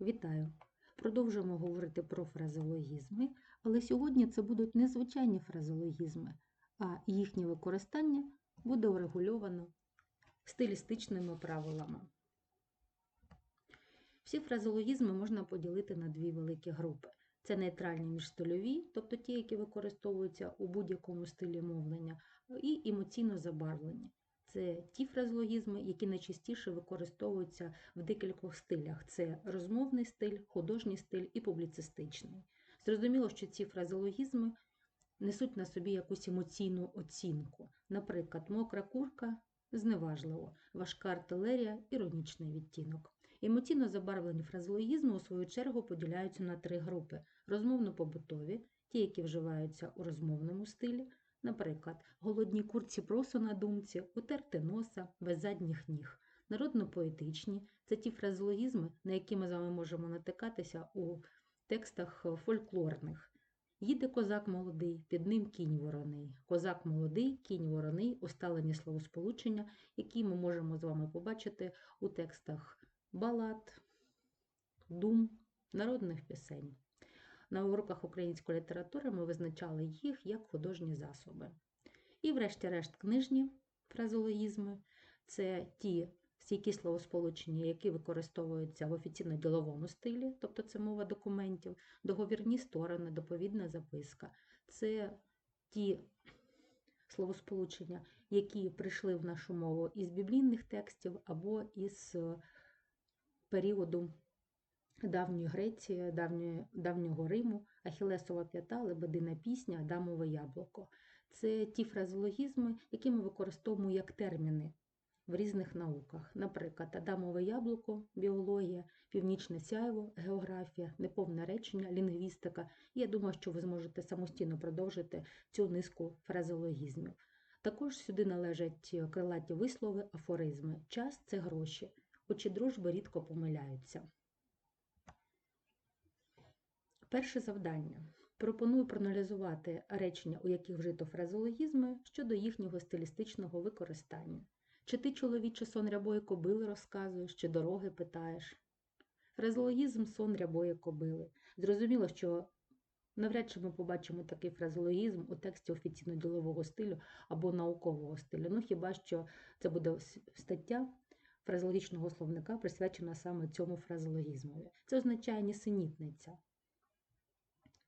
Вітаю! Продовжуємо говорити про фразеологізми, але сьогодні це будуть не звичайні фразеологізми, а їхнє використання буде урегульовано стилістичними правилами. Всі фразеологізми можна поділити на дві великі групи. Це нейтральні міжстильові, тобто ті, які використовуються у будь-якому стилі мовлення, і емоційно забарвлені. Це ті фразеологізми, які найчастіше використовуються в декількох стилях: це розмовний стиль, художній стиль і публіцистичний. Зрозуміло, що ці фразеологізми несуть на собі якусь емоційну оцінку. Наприклад, мокра курка зневажливо, важка артилерія іронічний відтінок. Емоційно забарвлені фразеологізми, у свою чергу, поділяються на три групи: розмовно-побутові, ті, які вживаються у розмовному стилі. Наприклад, голодній курці просу на думці, утерти носа, без задніх ніг. Народно-поетичні це ті фразеологізми, на які ми з вами можемо натикатися у текстах фольклорних. Їде козак молодий, під ним кінь вороний. Козак молодий, кінь вороний усталені словосполучення, які ми можемо з вами побачити у текстах балад, дум, народних пісень. На уроках української літератури ми визначали їх як художні засоби. І, врешті-решт, книжні фразеологізми це ті стійкі словосполучення, які використовуються в офіційно-діловому стилі, тобто це мова документів, договірні сторони, доповідна записка. Це ті словосполучення, які прийшли в нашу мову із біблійних текстів або із періоду давньої Греції, давньої, давнього Риму, Ахілесова п'ята, Лебедина пісня, Адамове яблуко. Це ті фразеологізми, які ми використовуємо як терміни в різних науках. Наприклад, Адамове яблуко, біологія, північне сяйво, географія, неповне речення, лінгвістика. Я думаю, що ви зможете самостійно продовжити цю низку фразеологізмів. Також сюди належать крилаті вислови, афоризми. Час це гроші. Очі дружби рідко помиляються. Перше завдання. Пропоную проаналізувати речення, у яких вжито фразеологізми щодо їхнього стилістичного використання. Чи ти, чоловіче, сон рябої кобили розказуєш, чи дороги питаєш? Фразеологізм сон рябої кобили. Зрозуміло, що навряд чи ми побачимо такий фразеологізм у тексті офіційно-ділового стилю або наукового стилю. Ну хіба що це буде стаття фразеологічного словника, присвячена саме цьому фразеологізмові. Це означає нісенітниця.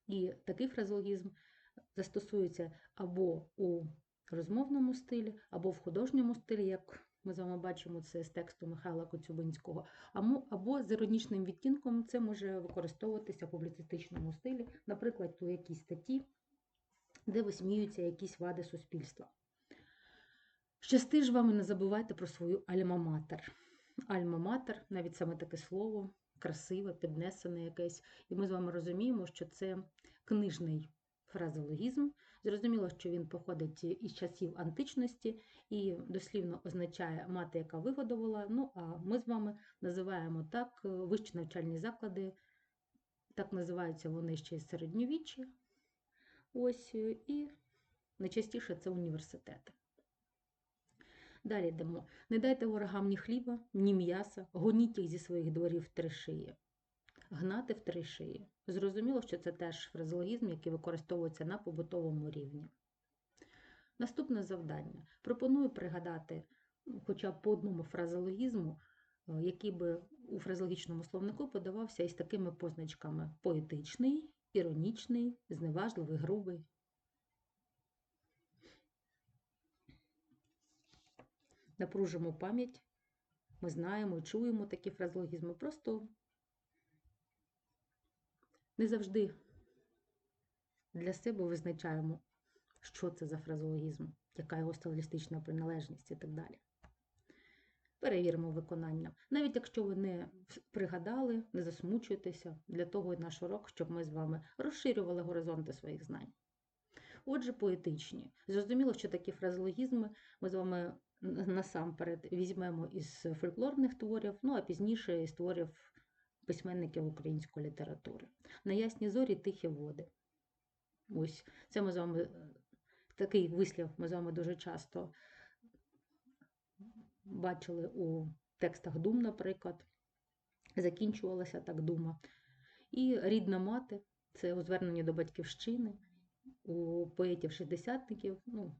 І такий фразеологізм застосується або у розмовному стилі, або в художньому стилі, як ми з вами бачимо це з тексту Михайла Коцюбинського, або з іронічним відтінком це може використовуватися в публіцистичному стилі, наприклад, у якійсь статті, де висміюються якісь вади суспільства. Щасти ж вам і не забувайте про свою альма-матер. Альма-матер, навіть саме таке слово, красиве, піднесене якесь. І ми з вами розуміємо, що це книжний фразеологізм. Зрозуміло, що він походить із часів античності і дослівно означає мати, яка вигодувала. Ну, а ми з вами називаємо так вищі навчальні заклади, так називаються вони ще з середньовіччя. Ось, і найчастіше це університети. Далі йдемо. Не дайте ворогам ні хліба, ні м'яса, гоніть їх зі своїх дворів три шиї. Гнати в три шиї. Зрозуміло, що це теж фразеологізм, який використовується на побутовому рівні. Наступне завдання. Пропоную пригадати хоча б по одному фразеологізму, який би у фразеологічному словнику подавався із такими позначками: поетичний, іронічний, зневажливий, грубий. Напружимо пам'ять, ми знаємо і чуємо такі фразеологізми. Просто не завжди для себе визначаємо, що це за фразеологізм, яка його стилістична приналежність і так далі. Перевіримо виконання. Навіть якщо ви не пригадали, не засмучуйтеся, для того і наш урок, щоб ми з вами розширювали горизонти своїх знань. Отже, поетичні. Зрозуміло, що такі фразеологізми ми з вами насамперед візьмемо із фольклорних творів, ну а пізніше із творів письменників української літератури. На ясні зорі тихі води. Ось це ми з вами такий вислів ми з вами дуже часто бачили у текстах Дум, наприклад. закінчувалася так дума. І рідна мати це у зверненні до батьківщини, у поетів-шістдесятників. Ну,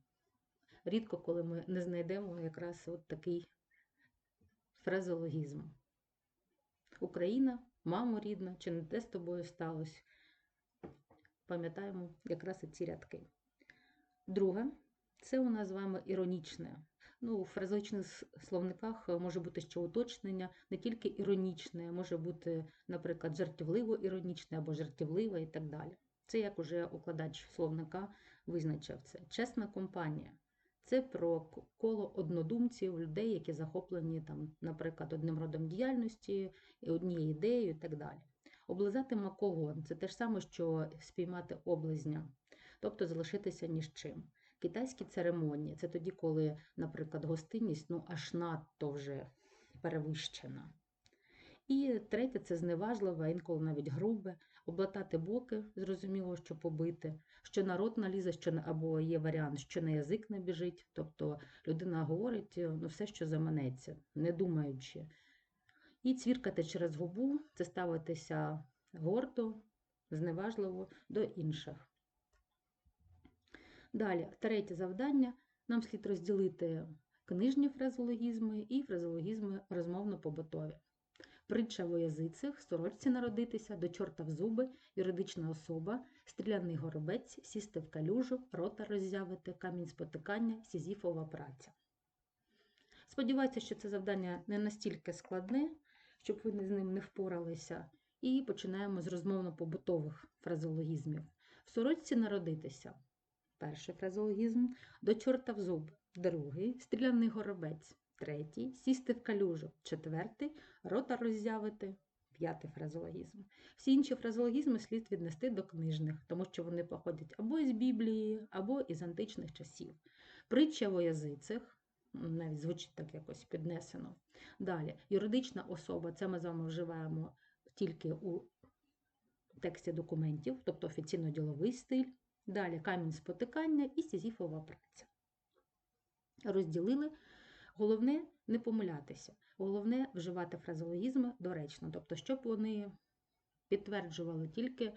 рідко коли ми не знайдемо якраз от такий фразеологізм. Україна, мамо рідна, чи не те з тобою сталося? Пам'ятаємо якраз і ці рядки. Друге, це у нас з вами іронічне. Ну, у фразологічних с- словниках може бути ще уточнення, не тільки іронічне, може бути, наприклад, жартівливо іронічне або жартівливе і так далі. Це як уже укладач словника визначив це. Чесна компанія. Це про коло однодумців, людей, які захоплені, там, наприклад, одним родом діяльності, однією ідеєю і так далі. Облизати макогон це те ж саме, що спіймати облизня, тобто залишитися ні з чим. Китайські церемонії це тоді, коли, наприклад, гостинність ну, аж надто вже перевищена. І третє це зневажливе, інколи навіть грубе, облатати боки, зрозуміло, що побити, що народ налізе, що або є варіант, що на язик не біжить. Тобто людина говорить ну, все, що заманеться, не думаючи. І цвіркати через губу це ставитися гордо, зневажливо до інших. Далі, третє завдання. Нам слід розділити книжні фразеологізми і фразеологізми розмовно-побутові. Притча во язицях, сорочці народитися, до чорта в зуби, юридична особа, стріляний горобець, сісти в калюжу, рота роззявити, камінь спотикання, сізіфова праця. Сподіваюся, що це завдання не настільки складне, щоб ви з ним не впоралися. І починаємо з розмовно-побутових фразеологізмів. В сорочці народитися. Перший фразеологізм до чорта в зуб, другий стріляний горобець, третій сісти в калюжу, четвертий рота роззявити, п'ятий фразеологізм. Всі інші фразеологізми слід віднести до книжних, тому що вони походять або із Біблії, або із античних часів. Притча во язицях, навіть звучить так якось піднесено. Далі, юридична особа, це ми з вами вживаємо тільки у тексті документів, тобто офіційно-діловий стиль. Далі камінь спотикання і сізіфова праця. Розділили. Головне не помилятися. Головне вживати фразеологізми доречно, тобто, щоб вони підтверджували тільки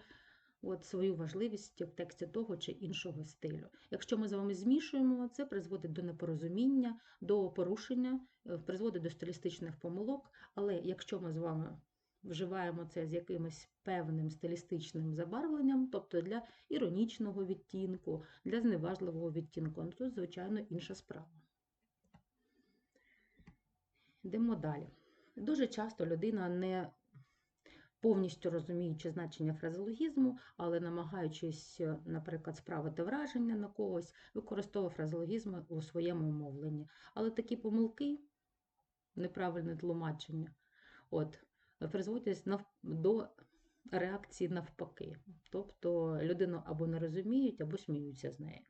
от свою важливість в тексті того чи іншого стилю. Якщо ми з вами змішуємо, це призводить до непорозуміння, до порушення, е, призводить до стилістичних помилок. Але якщо ми з вами вживаємо це з якимось певним стилістичним забарвленням, тобто для іронічного відтінку, для зневажливого відтінку, ну, то, звичайно, інша справа. Йдемо далі. Дуже часто людина не повністю розуміючи значення фразеологізму, але намагаючись, наприклад, справити враження на когось, використовує фразеологізми у своєму мовленні. Але такі помилки, неправильне тлумачення, от, призводять нав- до реакції навпаки. Тобто людину або не розуміють, або сміються з неї.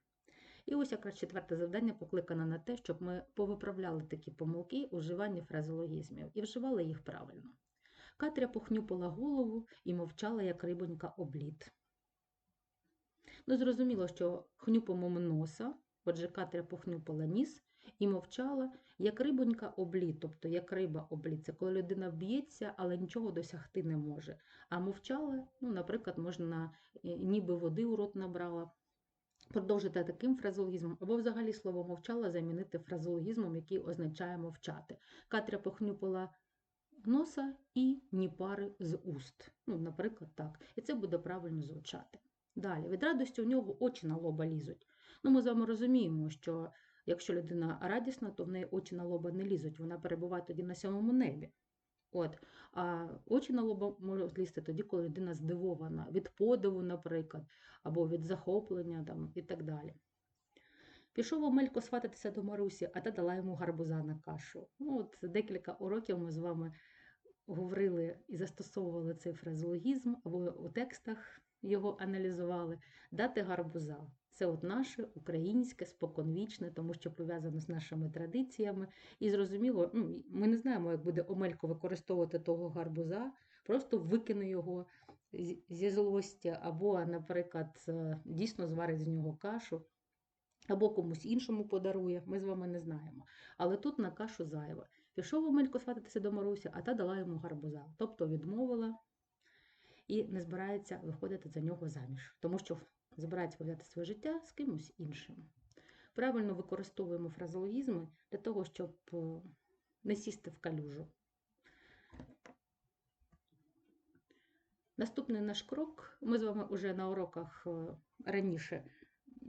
І ось якраз четверте завдання покликане на те, щоб ми повиправляли такі помилки у вживанні фразеологізмів і вживали їх правильно. Катря похнюпила голову і мовчала, як рибонька облід. Ну, зрозуміло, що хнюпимо носа, отже, Катря похнюпила ніс і мовчала, як рибонька облід, тобто як риба облід. Це коли людина б'ється, але нічого досягти не може. А мовчала, ну, наприклад, можна е, ніби води у рот набрала. Продовжити таким фразеологізмом, або взагалі слово мовчала замінити фразеологізмом, який означає мовчати. Катря похнюпила носа і ні пари з уст. Ну, наприклад, так. І це буде правильно звучати. Далі, від радості у нього очі на лоба лізуть. Ну, ми з вами розуміємо, що якщо людина радісна, то в неї очі на лоба не лізуть, вона перебуває тоді на сьомому небі. От. А очі на лоба можуть злізти тоді, коли людина здивована, від подиву, наприклад, або від захоплення там, і так далі. Пішов Омелько свататися до Марусі, а та дала йому гарбуза на кашу. Ну, от декілька уроків ми з вами говорили і застосовували цей фразеологізм, або у текстах його аналізували. Дати гарбуза. Це от наше українське, споконвічне, тому що пов'язано з нашими традиціями. І зрозуміло, ну, ми не знаємо, як буде Омелько використовувати того гарбуза, просто викине його зі злості, або, наприклад, е, дійсно зварить з нього кашу, або комусь іншому подарує. Ми з вами не знаємо. Але тут на кашу зайве. Пішов Омелько свататися до Марусі, а та дала йому гарбуза, тобто відмовила і не збирається виходити за нього заміж, тому що збирається пов'язати своє життя з кимось іншим. Правильно використовуємо фразеологізми для того, щоб е, не сісти в калюжу. Наступний наш крок. Ми з вами вже на уроках е, раніше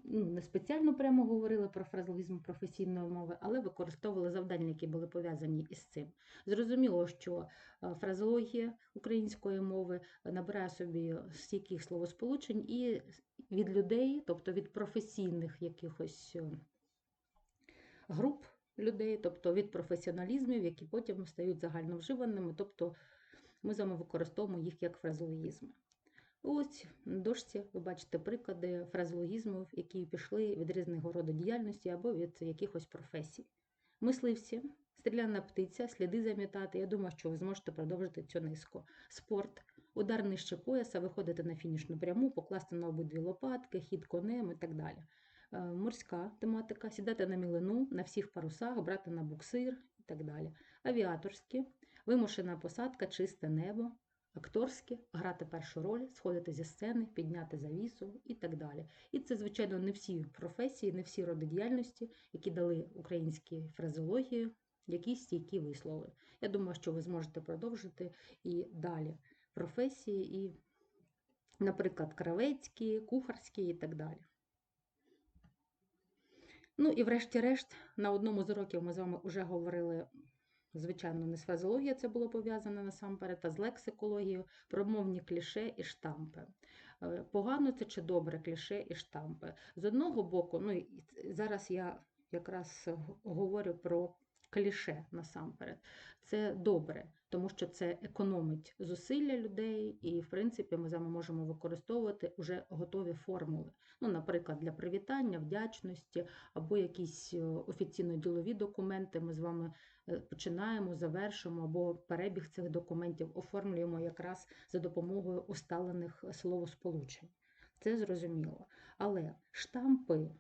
ну, не спеціально прямо говорили про фразеологізм професійної мови, але використовували завдання, які були пов'язані із цим. Зрозуміло, що е, фразеологія української мови набирає собі стійких словосполучень і від людей, тобто від професійних якихось е, груп людей, тобто від професіоналізмів, які потім стають загальновживаними, тобто ми з вами використовуємо їх як фразеологізми. Ось на дошці ви бачите приклади фразеологізмів, які пішли від різного роду діяльності або від якихось професій. Мисливці, стріляна птиця, сліди замітати. Я думаю, що ви зможете продовжити цю низку. Спорт, удар нижче пояса, виходити на фінішну пряму, покласти на обидві лопатки, хід конем і так далі. Е, Морська тематика, сідати на мілину, на всіх парусах, брати на буксир і так далі. Авіаторські, вимушена посадка, чисте небо, акторські, грати першу роль, сходити зі сцени, підняти завісу і так далі. І це, звичайно, не всі професії, не всі роди діяльності, які дали українській фразеології якісь стійкі вислови. Я думаю, що ви зможете продовжити і далі професії, і, наприклад, кравецькі, кухарські і так далі. Ну і врешті-решт, на одному з уроків ми з вами вже говорили, звичайно, не з фразеологією це було пов'язане насамперед, а з лексикологією, про мовні кліше і штампи. Е, Погано це чи добре кліше і штампи. З одного боку, ну і зараз я якраз говорю про кліше насамперед. Це добре, тому що це економить зусилля людей, і, в принципі, ми з вами можемо використовувати вже готові формули. Ну, наприклад, для привітання, вдячності або якісь е, офіційно-ділові документи. Ми з вами е, починаємо, завершимо, або перебіг цих документів оформлюємо якраз за допомогою усталених словосполучень. Це зрозуміло. Але штампи.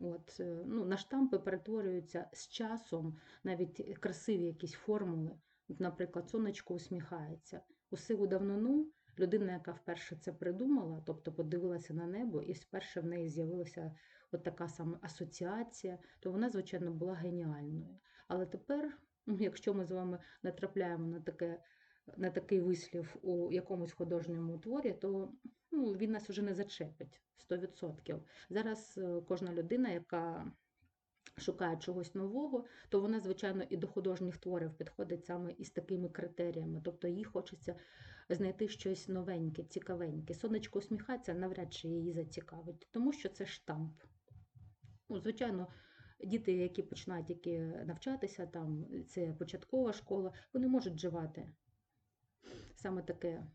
От, е, ну, На штампи перетворюються з часом навіть красиві якісь формули. От, Наприклад, сонечко усміхається. У сиву давнину людина, яка вперше це придумала, тобто подивилася на небо, і вперше в неї з'явилася от така саме асоціація, то вона, звичайно, була геніальною. Але тепер, ну, якщо ми з вами натрапляємо на таке. На такий вислів у якомусь художньому творі, то ну, він нас вже не зачепить 100%. Зараз е, кожна людина, яка шукає чогось нового, то вона, звичайно, і до художніх творів підходить саме із такими критеріями. Тобто їй хочеться знайти щось новеньке, цікавеньке. Сонечко усміхається, навряд чи її зацікавить, тому що це штамп. Ну, Звичайно, діти, які починають тільки навчатися, там це початкова школа, вони можуть вживати саме таке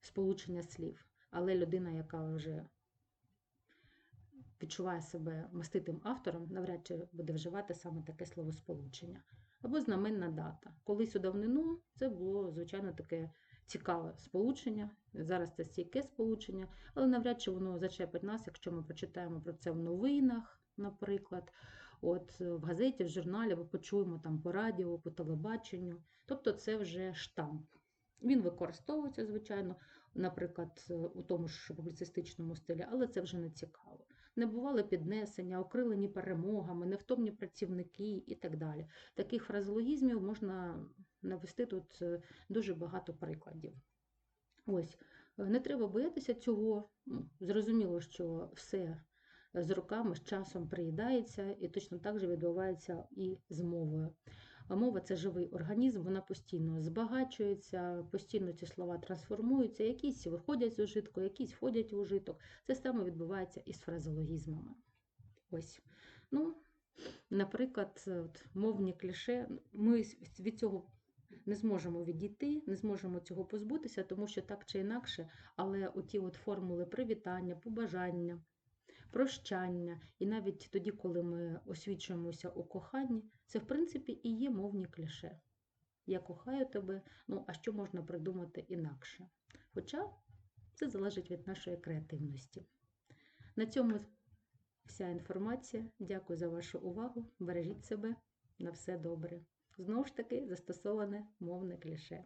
сполучення слів. Але людина, яка вже відчуває себе маститим автором, навряд чи буде вживати саме таке словосполучення. Або знаменна дата. Колись у давнину це було, звичайно, таке цікаве сполучення. Зараз це стійке сполучення, але навряд чи воно зачепить нас, якщо ми прочитаємо про це в новинах, наприклад. От в газеті, в журналі, або почуємо там по радіо, по телебаченню. Тобто це вже штамп. Він використовується, звичайно, наприклад, у тому ж публіцистичному стилі, але це вже не цікаво. Не бували піднесення, окрилені перемогами, невтомні працівники і так далі. Таких фразеологізмів можна навести тут е, дуже багато прикладів. Ось, е, не треба боятися цього. Ну, Зрозуміло, що все з роками, з часом приїдається, і точно так же відбувається і з мовою. Мова це живий організм, вона постійно збагачується, постійно ці слова трансформуються, якісь виходять з ужитку, якісь входять в ужиток. Це саме відбувається із фразеологізмами. Ось. Ну, Наприклад, от, мовні кліше, ми від цього не зможемо відійти, не зможемо цього позбутися, тому що так чи інакше, але оті от формули привітання, побажання прощання. І навіть тоді, коли ми освічуємося у коханні, це, в принципі, і є мовні кліше. Я кохаю тебе, ну а що можна придумати інакше? Хоча це залежить від нашої креативності. На цьому вся інформація. Дякую за вашу увагу. Бережіть себе. На все добре. Знову ж таки, застосоване мовне кліше.